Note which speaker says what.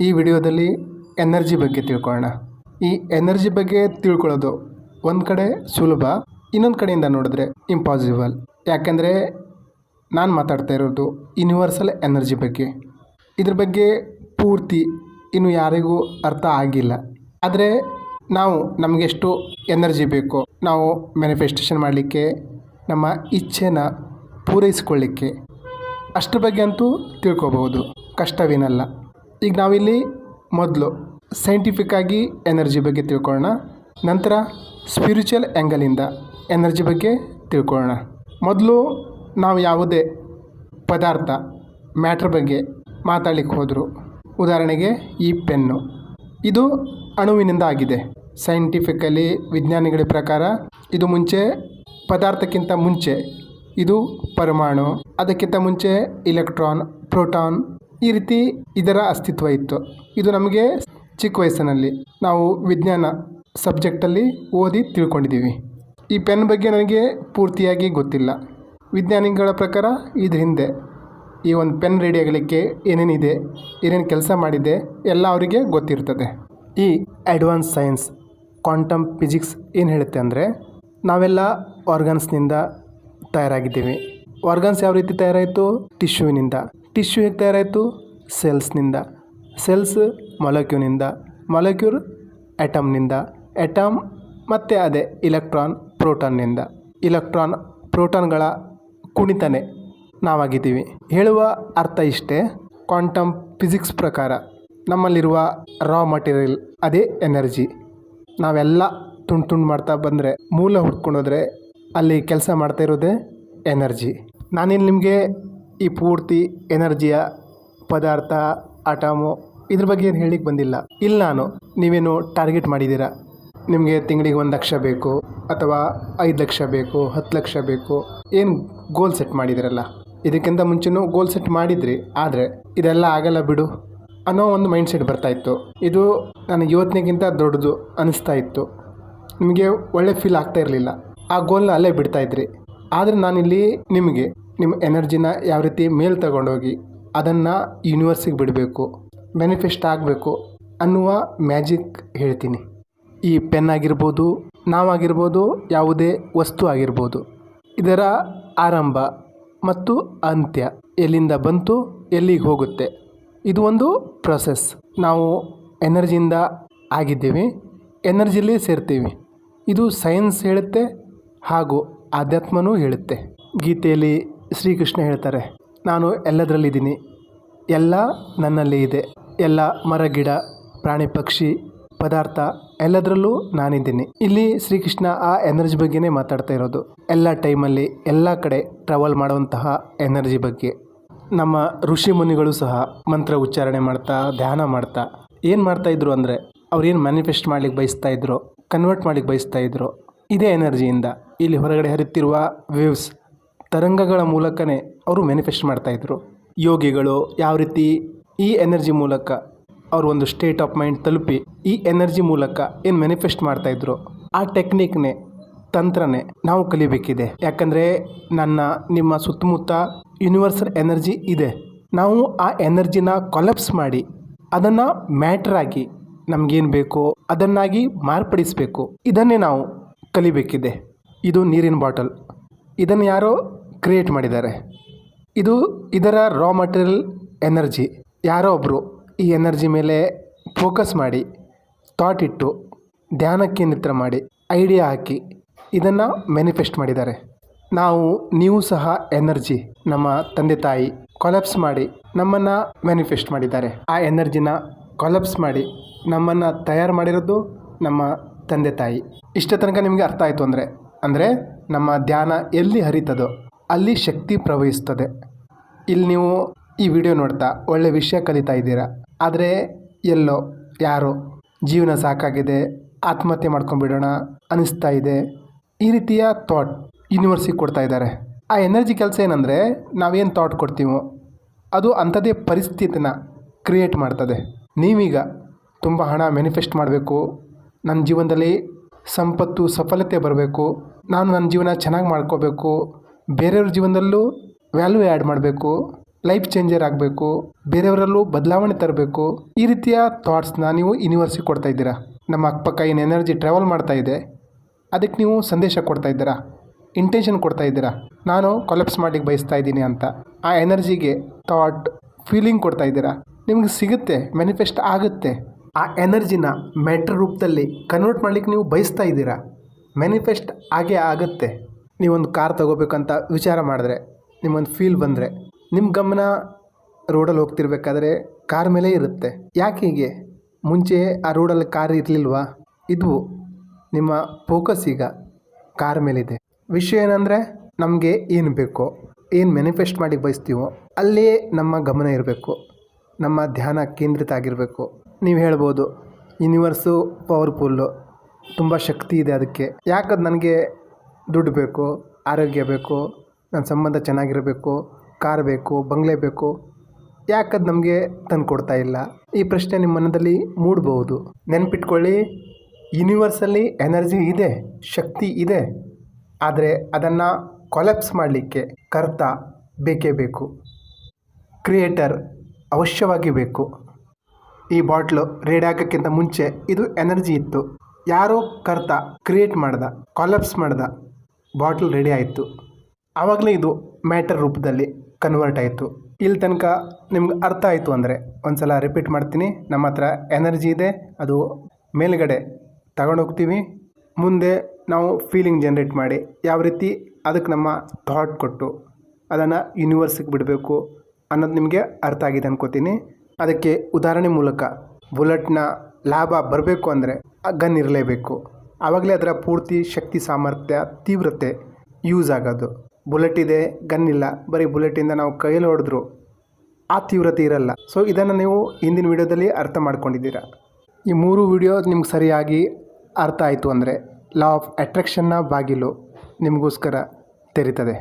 Speaker 1: ಈ ವಿಡಿಯೋದಲ್ಲಿ ಎನರ್ಜಿ ಬಗ್ಗೆ ತಿಳ್ಕೊಳ್ಳೋಣ. ಈ ಎನರ್ಜಿ ಬಗ್ಗೆ ತಿಳ್ಕೊಳ್ಳೋದು ಒಂದು ಕಡೆ ಸುಲಭ, ಇನ್ನೊಂದು ಕಡೆಯಿಂದ ನೋಡಿದ್ರೆ ಇಂಪಾಸಿಬಲ್ ಯಾಕಂದರೆ ನಾನು ಮಾತಾಡ್ತಾ ಇರೋದು ಯೂನಿವರ್ಸಲ್ ಎನರ್ಜಿ ಬಗ್ಗೆ. ಇದ್ರ ಬಗ್ಗೆ ಪೂರ್ತಿ ಇನ್ನು ಯಾರಿಗೂ ಅರ್ಥ ಆಗಿಲ್ಲ. ಆದರೆ ನಾವು ನಮಗೆಷ್ಟು ಎನರ್ಜಿ ಬೇಕೋ ನಾವು ಮ್ಯಾನಿಫೆಸ್ಟೇಷನ್ ಮಾಡಲಿಕ್ಕೆ, ನಮ್ಮ ಇಚ್ಛೆನ ಪೂರೈಸ್ಕೊಳ್ಳಿಕ್ಕೆ ಅಷ್ಟರ ಬಗ್ಗೆ ಅಂತೂ ತಿಳ್ಕೊಬಹುದು. ಕಷ್ಟವೇನಲ್ಲ. ಈಗ ನಾವಿಲ್ಲಿ ಮೊದಲು ಸೈಂಟಿಫಿಕ್ ಆಗಿ ಎನರ್ಜಿ ಬಗ್ಗೆ ತಿಳ್ಕೊಳ್ಳೋಣ. ನಂತರ ಸ್ಪಿರಿಚುವಲ್ ಆ್ಯಂಗಲಿಂದ ಎನರ್ಜಿ ಬಗ್ಗೆ ತಿಳ್ಕೊಳ್ಳೋಣ. ಮೊದಲು ನಾವು ಯಾವುದೇ ಪದಾರ್ಥ ಮ್ಯಾಟ್ರ್ ಬಗ್ಗೆ ಮಾತಾಡಲಿಕ್ಕೆ ಹೋದರು. ಉದಾಹರಣೆಗೆ ಈ ಪೆನ್ನು. ಇದು ಅಣುವಿನಿಂದ ಆಗಿದೆ. ಸೈಂಟಿಫಿಕಲಿ ವಿಜ್ಞಾನಿಗಳ ಪ್ರಕಾರ ಇದು ಮುಂಚೆ ಪದಾರ್ಥಕ್ಕಿಂತ ಮುಂಚೆ ಇದು ಪರಮಾಣು, ಅದಕ್ಕಿಂತ ಮುಂಚೆ ಇಲೆಕ್ಟ್ರಾನ್ ಪ್ರೋಟಾನ್ ಈ ರೀತಿ ಇದರ ಅಸ್ತಿತ್ವ ಇತ್ತು. ಇದು ನಮಗೆ ಚಿಕ್ಕ ವಯಸ್ಸಿನಲ್ಲಿ ನಾವು ವಿಜ್ಞಾನ ಸಬ್ಜೆಕ್ಟಲ್ಲಿ ಓದಿ ತಿಳ್ಕೊಂಡಿದ್ದೀವಿ. ಈ ಪೆನ್ ಬಗ್ಗೆ ನನಗೆ ಪೂರ್ತಿಯಾಗಿ ಗೊತ್ತಿಲ್ಲ. ವಿಜ್ಞಾನಿಗಳ ಪ್ರಕಾರ ಇದ್ರ ಹಿಂದೆ ಈ ಒಂದು ಪೆನ್ ರೆಡಿ ಆಗಲಿಕ್ಕೆ ಏನೇನಿದೆ, ಏನೇನು ಕೆಲಸ ಮಾಡಿದೆ ಎಲ್ಲ ಅವರಿಗೆ ಗೊತ್ತಿರ್ತದೆ. ಈ ಅಡ್ವಾನ್ಸ್ ಸೈನ್ಸ್, ಕ್ವಾಂಟಮ್ ಫಿಸಿಕ್ಸ್ ಏನು ಹೇಳುತ್ತೆ ಅಂದರೆ ನಾವೆಲ್ಲ ಆರ್ಗನ್ಸ್ನಿಂದ ತಯಾರಾಗಿದ್ದೀವಿ. ಆರ್ಗನ್ಸ್ ಯಾವ ರೀತಿ ತಯಾರಾಯಿತು? ಟಿಶ್ಯೂವಿನಿಂದ. ಟಿಶ್ಯೂ ಹೇಗೆ ತಯಾರಾಯಿತು? ಸೆಲ್ಸ್ನಿಂದ. ಸೆಲ್ಸ್ ಮೊಲಕ್ಯೂನಿಂದ ಮೊಲಕ್ಯೂಲ್ ಆಟಮ್ನಿಂದ. ಆಟಮ್ ಮತ್ತು ಅದೇ ಇಲೆಕ್ಟ್ರಾನ್ ಪ್ರೋಟಾನ್ನಿಂದ. ಇಲೆಕ್ಟ್ರಾನ್ ಪ್ರೋಟಾನ್ಗಳ ಕುಣಿತನೇ ನಾವಾಗಿದ್ದೀವಿ. ಹೇಳುವ ಅರ್ಥ ಇಷ್ಟೇ? ಕ್ವಾಂಟಮ್ ಫಿಸಿಕ್ಸ್ ಪ್ರಕಾರ ನಮ್ಮಲ್ಲಿರುವ ರಾ ಮಟೀರಿಯಲ್ ಅದೇ ಎನರ್ಜಿ. ನಾವೆಲ್ಲ ತುಂಡು ತುಂಡು ಮಾಡ್ತಾ ಬಂದರೆ, ಮೂಲ ಹುಡ್ಕೊಂಡೋದ್ರೆ ಅಲ್ಲಿ ಕೆಲಸ ಮಾಡ್ತಾ ಇರೋದೇ ಎನರ್ಜಿ. ನಾನಿಲ್ಲಿ ನಿಮಗೆ ಈ ಪೂರ್ತಿ ಎನರ್ಜಿಯ ಪದಾರ್ಥ ಆಟಮು ಇದ್ರ ಬಗ್ಗೆ ಏನು ಹೇಳಲಿಕ್ಕೆ ಬಂದಿಲ್ಲ. ಇಲ್ಲಿ ನಾನು, ನೀವೇನು ಟಾರ್ಗೆಟ್ ಮಾಡಿದ್ದೀರಾ ನಿಮಗೆ ತಿಂಗಳಿಗೆ ಒಂದು ಲಕ್ಷ ಬೇಕು, ಅಥವಾ ಐದು ಲಕ್ಷ ಬೇಕು, ಹತ್ತು ಲಕ್ಷ ಬೇಕು, ಏನು ಗೋಲ್ ಸೆಟ್ ಮಾಡಿದಿರಲ್ಲ? ಇದಕ್ಕಿಂತ ಮುಂಚೆನೂ ಗೋಲ್ ಸೆಟ್ ಮಾಡಿದ್ರಿ, ಆದರೆ ಇದೆಲ್ಲ ಆಗಲ್ಲ ಬಿಡು ಅನ್ನೋ ಒಂದು ಮೈಂಡ್ ಸೆಟ್ ಬರ್ತಾ ಇತ್ತು. ಇದು ನನ್ನ ಯೋಚನೆಗಿಂತ ದೊಡ್ಡದು ಅನಿಸ್ತಾ ಇತ್ತು. ನಿಮಗೆ ಒಳ್ಳೆ ಫೀಲ್ ಆಗ್ತಾ ಇರಲಿಲ್ಲ. ಆ ಗೋಲ್ನ ಅಲ್ಲೇ ಬಿಡ್ತಾ ಇದ್ರಿ. ಆದರೆ ನಾನಿಲ್ಲಿ ನಿಮಗೆ ನಿಮ್ಮ ಎನರ್ಜಿನ ಯಾವ ರೀತಿ ಮೇಲ್ ತಗೊಂಡೋಗಿ ಅದನ್ನು ಯೂನಿವರ್ಸಿಗೆ ಬಿಡಬೇಕು, ಮ್ಯಾನಿಫೆಸ್ಟ್ ಆಗಬೇಕು ಅನ್ನುವ ಮ್ಯಾಜಿಕ್ ಹೇಳ್ತೀನಿ. ಈ ಪೆನ್ ಆಗಿರ್ಬೋದು ನಾವಾಗಿರ್ಬೋದು ಯಾವುದೇ ವಸ್ತು ಆಗಿರ್ಬೋದು, ಇದರ ಆರಂಭ ಮತ್ತು ಅಂತ್ಯ ಎಲ್ಲಿಂದ ಬಂತು, ಎಲ್ಲಿಗೆ ಹೋಗುತ್ತೆ, ಇದು ಒಂದು ಪ್ರೊಸೆಸ್. ನಾವು ಎನರ್ಜಿಯಿಂದ ಆಗಿದ್ದೀವಿ, ಎನರ್ಜಿಲಿ ಸೇರ್ತೀವಿ. ಇದು ಸೈನ್ಸ್ ಹೇಳುತ್ತೆ ಹಾಗೂ ಆಧ್ಯಾತ್ಮನೂ ಹೇಳುತ್ತೆ. ಗೀತೆಯಲ್ಲಿ ಶ್ರೀಕೃಷ್ಣ ಹೇಳ್ತಾರೆ, ನಾನು ಎಲ್ಲದರಲ್ಲಿದ್ದೀನಿ. ಎಲ್ಲ ನನ್ನಲ್ಲಿ ಇದೆ. ಎಲ್ಲ ಮರ, ಗಿಡ, ಪ್ರಾಣಿ, ಪಕ್ಷಿ, ಪದಾರ್ಥ ಎಲ್ಲದರಲ್ಲೂ ನಾನಿದ್ದೀನಿ. ಇಲ್ಲಿ ಶ್ರೀಕೃಷ್ಣ ಆ ಎನರ್ಜಿ ಬಗ್ಗೆನೇ ಮಾತಾಡ್ತಾ ಇರೋದು. ಎಲ್ಲ ಟೈಮಲ್ಲಿ ಎಲ್ಲ ಕಡೆ ಟ್ರಾವೆಲ್ ಮಾಡುವಂತಹ ಎನರ್ಜಿ ಬಗ್ಗೆ. ನಮ್ಮ ಋಷಿ ಮುನಿಗಳು ಸಹ ಮಂತ್ರ ಉಚ್ಚಾರಣೆ ಮಾಡ್ತಾ, ಧ್ಯಾನ ಮಾಡ್ತಾ, ಏನು ಮಾಡ್ತಾ ಇದ್ರು ಅಂದರೆ ಅವ್ರೇನು ಮ್ಯಾನಿಫೆಸ್ಟ್ ಮಾಡ್ಲಿಕ್ಕೆ ಬಯಸ್ತಾ ಇದ್ರು ಕನ್ವರ್ಟ್ ಮಾಡ್ಲಿಕ್ಕೆ ಬಯಸ್ತಾ ಇದ್ರು, ಇದೇ ಎನರ್ಜಿಯಿಂದ ಇಲ್ಲಿ ಹೊರಗಡೆ ಹರಿತಿರುವ ವೇವ್ಸ್ ತರಂಗಗಳ ಮೂಲಕನೇ ಅವರು ಮ್ಯಾನಿಫೆಸ್ಟ್ ಮಾಡ್ತಾಯಿದ್ರು ಯೋಗಿಗಳು ಯಾವ ರೀತಿ ಈ ಎನರ್ಜಿ ಮೂಲಕ ಅವರು ಒಂದು ಸ್ಟೇಟ್ ಆಫ್ ಮೈಂಡ್ ತಲುಪಿ ಈ ಎನರ್ಜಿ ಮೂಲಕ ಏನು ಮ್ಯಾನಿಫೆಸ್ಟ್ ಮಾಡ್ತಾಯಿದ್ರು ಆ ಟೆಕ್ನಿಕ್ನೇ ತಂತ್ರನೇ ನಾವು ಕಲಿಬೇಕಿದೆ. ಯಾಕಂದರೆ ನನ್ನ, ನಿಮ್ಮ ಸುತ್ತಮುತ್ತ ಯೂನಿವರ್ಸಲ್ ಎನರ್ಜಿ ಇದೆ. ನಾವು ಆ ಎನರ್ಜಿನ ಕೊಲಪ್ಸ್ ಮಾಡಿ ಅದನ್ನು ಮ್ಯಾಟ್ರ್ ಆಗಿ ನಮಗೇನು ಬೇಕೋ ಅದನ್ನಾಗಿ ಮಾರ್ಪಡಿಸಬೇಕು. ಇದನ್ನೇ ನಾವು ಕಲಿಬೇಕಿದೆ. ಇದು ನೀರಿನ ಬಾಟಲ್ ಇದನ್ನು ಯಾರೋ ಕ್ರಿಯೇಟ್ ಮಾಡಿದ್ದಾರೆ. ಇದು ಇದರ ರಾ ಮಟೀರಿಯಲ್ ಎನರ್ಜಿ ಯಾರೋ ಒಬ್ಬರು ಈ ಎನರ್ಜಿ ಮೇಲೆ ಫೋಕಸ್ ಮಾಡಿ ಥಾಟ್ ಇಟ್ಟು, ಧ್ಯಾನಕ್ಕೆ ನಿತ್ರ ಮಾಡಿ ಐಡಿಯಾ ಹಾಕಿ ಇದನ್ನು ಮ್ಯಾನಿಫೆಸ್ಟ್ ಮಾಡಿದ್ದಾರೆ. ನಾವು, ನೀವು ಸಹ ಎನರ್ಜಿ ನಮ್ಮ ತಂದೆ ತಾಯಿ ಕೊಲಪ್ಸ್ ಮಾಡಿ ನಮ್ಮನ್ನು ಮ್ಯಾನಿಫೆಸ್ಟ್ ಮಾಡಿದ್ದಾರೆ. ಆ ಎನರ್ಜಿನ ಕೊಲಪ್ಸ್ ಮಾಡಿ ನಮ್ಮನ್ನು ತಯಾರು ಮಾಡಿರೋದು ನಮ್ಮ ತಂದೆ ತಾಯಿ. ಇಷ್ಟ ತನಕ ನಿಮಗೆ ಅರ್ಥ ಆಯಿತು ಅಂದರೆ ಅಂದರೆ ನಮ್ಮ ಧ್ಯಾನ ಎಲ್ಲಿ ಹರಿತದೋ ಅಲ್ಲಿ ಶಕ್ತಿ ಪ್ರವಹಿಸ್ತದೆ. ಇಲ್ಲಿ ನೀವು ಈ ವಿಡಿಯೋ ನೋಡ್ತಾ ಒಳ್ಳೆ ವಿಷಯ ಕಲಿತಾ ಇದ್ದೀರಾ. ಆದರೆ ಎಲ್ಲೋ, ಯಾರೋ, ಜೀವನ ಸಾಕಾಗಿದೆ, ಆತ್ಮಹತ್ಯೆ ಮಾಡ್ಕೊಂಡ್ಬಿಡೋಣ ಅನಿಸ್ತಾ ಇದೆ. ಈ ರೀತಿಯ ಥಾಟ್ ಯೂನಿವರ್ಸಿಗೆ ಕೊಡ್ತಾ ಇದ್ದಾರೆ. ಆ ಎನರ್ಜಿ ಕೆಲಸ ಏನಂದರೆ ನಾವೇನು ಥಾಟ್ ಕೊಡ್ತೀವೋ, ಅದು ಅಂಥದ್ದೇ ಪರಿಸ್ಥಿತಿನ ಕ್ರಿಯೇಟ್ ಮಾಡ್ತದೆ. ನೀವೀಗ ತುಂಬ ಹಣ ಮ್ಯಾನಿಫೆಸ್ಟ್ ಮಾಡಬೇಕು ನನ್ನ ಜೀವನದಲ್ಲಿ ಸಂಪತ್ತು, ಸಫಲತೆ ಬರಬೇಕು, ನಾನು ನನ್ನ ಜೀವನ ಚೆನ್ನಾಗಿ ಮಾಡ್ಕೋಬೇಕು ಬೇರೆಯವ್ರ ಜೀವನದಲ್ಲೂ ವ್ಯಾಲ್ಯೂ ಆ್ಯಡ್ ಮಾಡಬೇಕು ಲೈಫ್ ಚೇಂಜರ್ ಆಗಬೇಕು, ಬೇರೆಯವರಲ್ಲೂ ಬದಲಾವಣೆ ತರಬೇಕು. ಈ ರೀತಿಯ ಥಾಟ್ಸ್ನ ನೀವು ಯೂನಿವರ್ಸಿಗೆ ಕೊಡ್ತಾ ಇದ್ದೀರಾ? ನಮ್ಮ ಅಕ್ಕಪಕ್ಕ ಏನು ಎನರ್ಜಿ ಟ್ರಾವೆಲ್ ಮಾಡ್ತಾ ಇದೆ, ಅದಕ್ಕೆ ನೀವು ಸಂದೇಶ ಕೊಡ್ತಾ ಇದ್ದೀರಾ? ಇಂಟೆನ್ಷನ್ ಕೊಡ್ತಾ ಇದ್ದೀರಾ? ನಾನು ಕೊಲೆಪ್ಸ್ ಮಾಡಲಿಕ್ಕೆ ಬಯಸ್ತಾ ಇದ್ದೀನಿ ಅಂತ. ಆ ಎನರ್ಜಿಗೆ ಥಾಟ್ ಫೀಲಿಂಗ್ ಕೊಡ್ತಾ ಇದ್ದೀರಾ? ನಿಮ್ಗೆ ಸಿಗುತ್ತೆ ಮ್ಯಾನಿಫೆಸ್ಟ್ ಆಗುತ್ತೆ. ಆ ಎನರ್ಜಿನ ಮ್ಯಾಟ್ರ್ ರೂಪದಲ್ಲಿ ಕನ್ವರ್ಟ್ ಮಾಡ್ಲಿಕ್ಕೆ ನೀವು ಬಯಸ್ತಾ ಇದ್ದೀರಾ? ಮ್ಯಾನಿಫೆಸ್ಟ್ ಆಗೇ ಆಗುತ್ತೆ. ನೀವೊಂದು ಕಾರ್ ತಗೋಬೇಕಂತ ವಿಚಾರ ಮಾಡಿದ್ರೆ, ನಿಮ್ಮೊಂದು ಫೀಲ್ ಬಂದರೆ ನಿಮ್ಮ ಗಮನ ರೋಡಲ್ಲಿ ಹೋಗ್ತಿರ್ಬೇಕಾದ್ರೆ ಕಾರ್ ಮೇಲೆ ಇರುತ್ತೆ. ಯಾಕೆ ಹೀಗೆ? ಮುಂಚೆ ಆ ರೋಡಲ್ಲಿ ಕಾರ್ ಇರಲಿಲ್ವಾ? ಇದು ನಿಮ್ಮ ಫೋಕಸ್ ಈಗ ಕಾರ್ ಮೇಲಿದೆ. ವಿಷಯ ಏನಂದರೆ, ನಮಗೆ ಏನು ಬೇಕೋ, ಏನು ಮ್ಯಾನಿಫೆಸ್ಟ್ ಮಾಡಿ ಬಯಸ್ತೀವೋ, ಅಲ್ಲೇ ನಮ್ಮ ಗಮನ ಇರಬೇಕು. ನಮ್ಮ ಧ್ಯಾನ ಕೇಂದ್ರಿತ ಆಗಿರಬೇಕು. ನೀವು ಹೇಳ್ಬೋದು ಯೂನಿವರ್ಸು ಪವರ್ಫುಲ್ಲು ತುಂಬ ಶಕ್ತಿ ಇದೆ ಅದಕ್ಕೆ. ಯಾಕದು ನನಗೆ ದುಡ್ಡು ಬೇಕು, ಆರೋಗ್ಯ ಬೇಕು, ನನ್ನ ಸಂಬಂಧ ಚೆನ್ನಾಗಿರಬೇಕು, ಕಾರ್ ಬೇಕು, ಬಂಗ್ಲೆ ಬೇಕು, ಯಾಕದು ನಮಗೆ ತಂದು ಕೊಡ್ತಾ ಇಲ್ಲ? ಈ ಪ್ರಶ್ನೆ ನಿಮ್ಮ ಮನದಲ್ಲಿ ಮೂಡಬಹುದು ನೆನಪಿಟ್ಕೊಳ್ಳಿ ಯೂನಿವರ್ಸಲ್ಲಿ ಎನರ್ಜಿ ಇದೆ, ಶಕ್ತಿ ಇದೆ, ಆದರೆ ಅದನ್ನು ಕೊಲೆಪ್ಸ್ ಮಾಡಲಿಕ್ಕೆ ಕರ್ತ ಬೇಕೇ ಬೇಕು. ಕ್ರಿಯೇಟರ್ ಅವಶ್ಯವಾಗಿ ಬೇಕು. ಈ ಬಾಟ್ಲು ರೇಡಿ ಹಾಕೋಕ್ಕಿಂತ ಮುಂಚೆ ಇದು ಎನರ್ಜಿ ಇತ್ತು. ಯಾರೋ ಕರ್ತ ಕ್ರಿಯೇಟ್ ಮಾಡ್ದ ಕೊಲೆಪ್ಸ್ ಮಾಡ್ದ. ಬಾಟ್ಲ್ ರೆಡಿ ಆಯಿತು. ಆವಾಗಲೇ ಇದು ಮ್ಯಾಟರ್ ರೂಪದಲ್ಲಿ ಕನ್ವರ್ಟ್ ಆಯಿತು. ಇಲ್ಲಿ ತನಕ ನಿಮ್ಗೆ ಅರ್ಥ ಆಯಿತು ಅಂದರೆ ಒಂದು ಸಲ ರಿಪೀಟ್ ಮಾಡ್ತೀನಿ. ನಮ್ಮ ಹತ್ರ ಎನರ್ಜಿ ಇದೆ, ಅದು ಮೇಲ್ಗಡೆ ತಗೊಂಡೋಗ್ತೀವಿ. ಮುಂದೆ ನಾವು ಫೀಲಿಂಗ್ ಜನ್ರೇಟ್ ಮಾಡಿ ಯಾವ ರೀತಿ ಅದಕ್ಕೆ ನಮ್ಮ ಥಾಟ್ ಕೊಟ್ಟು ಅದನ್ನು ಯೂನಿವರ್ಸಿಗೆ ಬಿಡಬೇಕು ಅನ್ನೋದು ನಿಮಗೆ ಅರ್ಥ ಆಗಿದೆ ಅನ್ಕೋತೀನಿ. ಅದಕ್ಕೆ ಉದಾಹರಣೆ ಮೂಲಕ ಬುಲೆಟ್ನ ಲಾಭ ಬರಬೇಕು ಅಂದರೆ ಗನ್ ಇರಲೇಬೇಕು. ಆವಾಗಲೇ ಅದರ ಪೂರ್ತಿ ಶಕ್ತಿ, ಸಾಮರ್ಥ್ಯ, ತೀವ್ರತೆ ಯೂಸ್ ಆಗೋದು. ಬುಲೆಟ್ ಇದೆ ಗನ್ ಇಲ್ಲ, ಬರೀ ಬುಲೆಟಿಂದ ನಾವು ಕೈಯಲ್ಲಿ ಹೊಡೆದ್ರು ಆ ತೀವ್ರತೆ ಇರಲ್ಲ. ಸೊ ಇದನ್ನು ನೀವು ಹಿಂದಿನ ವಿಡಿಯೋದಲ್ಲಿ ಅರ್ಥ ಮಾಡ್ಕೊಂಡಿದ್ದೀರಾ. ಈ ಮೂರು ವಿಡಿಯೋ ನಿಮ್ಗೆ ಸರಿಯಾಗಿ ಅರ್ಥ ಆಯಿತು ಅಂದರೆ ಲಾ ಆಫ್ ಅಟ್ರಾಕ್ಷನ್ನ ಬಾಗಿಲು ನಿಮಗೋಸ್ಕರ ತೆರೀತದೆ.